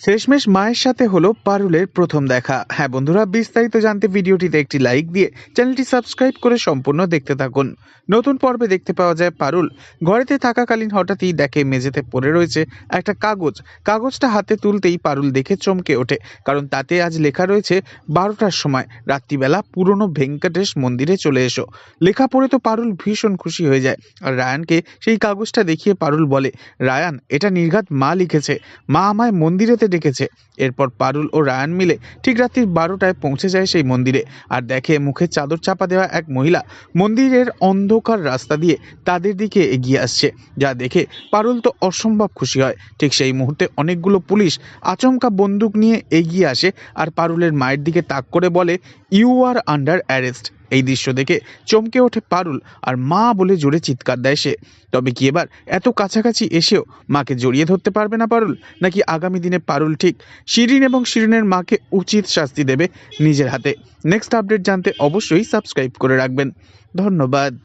শেষমেশ মায়ের সাথে হলো পারুলের প্রথম দেখা। হ্যাঁ বন্ধুরা, বিস্তারিত জানতে ভিডিওটিতে একটি লাইক দিয়ে চ্যানেলটি সাবস্ক্রাইব করে সম্পূর্ণ দেখতে থাকুন। নতুন পর্বে দেখতে পাওয়া যায় পারুল। ঘরেতে থাকাকালীন হঠাৎই দেখে মেঝেতে পড়ে রয়েছে একটা কাগজ। কাগজটা হাতে তুলতেই পারুল দেখে চমকে ওঠে, কারণ তাতে আজ লেখা রয়েছে, বারোটার সময়, রাত্রিবেলা পুরনো ভেঙ্কটেশ মন্দিরে চলে এসো। লেখা পড়ে তো পারুল ভীষণ খুশি হয়ে যায়। আর রায়ানকে সেই কাগজটা দেখিয়ে পারুল বলে, রায়ান, এটা নির্ঘাত মা লিখেছে। মা আমায় মন্দিরেতে ডেকেছে এরপর পারুল ও রায়ান মিলে ঠিক রাত্রি বারোটায় পৌঁছে যায় সেই মন্দিরে আর দেখে মুখে চাদর চাপা দেওয়া এক মহিলা মন্দিরের অন্ধকার রাস্তা দিয়ে তাদের দিকে এগিয়ে আসছে। যা দেখে পারুল তো অসম্ভব খুশি হয়। ঠিক সেই মুহূর্তে অনেকগুলো পুলিশ আচমকা বন্দুক নিয়ে এগিয়ে আসে আর পারুলের মায়ের দিকে তাক করে বলে ইউ আর আন্ডার অ্যারেস্ট এই দৃশ্য দেখে চমকে ওঠে পারুল আর মা বলে জোরে চিৎকার দেয় সে। তবে কি এবার এত কাছাকাছি এসেও মাকে জড়িয়ে ধরতে পারবে না পারুল? নাকি আগামী দিনে পারুল ঠিক শিরিন এবং শিরিনের মাকে উচিত শাস্তি দেবে নিজের হাতে? নেক্সট আপডেট জানতে অবশ্যই সাবস্ক্রাইব করে রাখবেন। ধন্যবাদ।